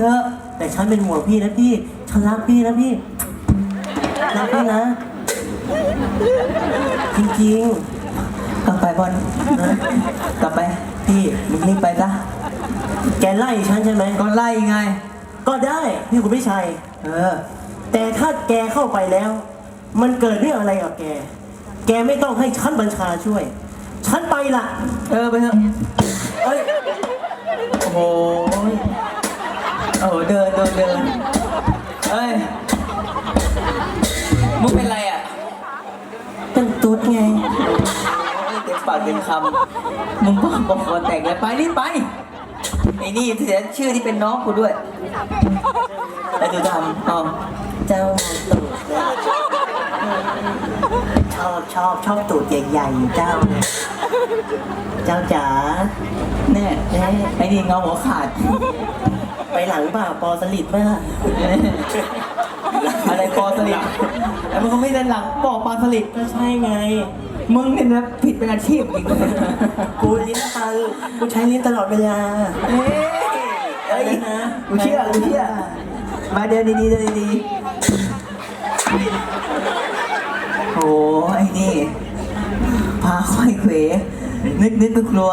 เถอะ แต่ฉันเป็นห่วงพี่นะพี่ฉันรักพี่นะพี่รักพี่นะ จริงกลับไปบอลนะกลับไป พี่มึงรีบไปซะๆแกไล่ฉันใช่ไหมก็ไล่ไง ก็ได้พี่คุณพี่ชัย เออ แต่ถ้าแกเข้าไปแล้ว มันเกิดเรื่องอะไรกับแก แกไม่ต้องให้ฉันบัญชาช่วย ฉันไปละ เออไปเถอะเอ้ย โอ้โห โอ้โหเดินเดินเดินเอ้ย มึงเป็นไรอะเป็นตุ๊ดไงเต็มปากเต็มคำมึงบ้าบอกคอแตกเลยไปรีบไป ไอ้นี่เสียชื่อที่เป็นน้องกูด้วยไอ้ดูดำอ๋อเจ้าตูดชอบชอบชอบตูดใหญ่ๆเจ้า เจ้าจ๋าแน่แน่ไอ้นี่เงาหัวขาด หลังเปล่าปอสลิดไหมล่ะ อะไรปอสลิดแต่มันก็ไม่ได้หลังบอกปลาสลิดก็ใช่ไง มึงเนี่ยนะผิดเป็นอาชีพอีกเลยกูลิ้นพันกูใช้ลิ้นตลอดเวลาเอ้ยเอ้ยกูเชื่อกูเชื่อมาเดินดีๆเดินดีๆโอ้ไอ้นี่พาค่อยเขวนึกนึกก็กลัว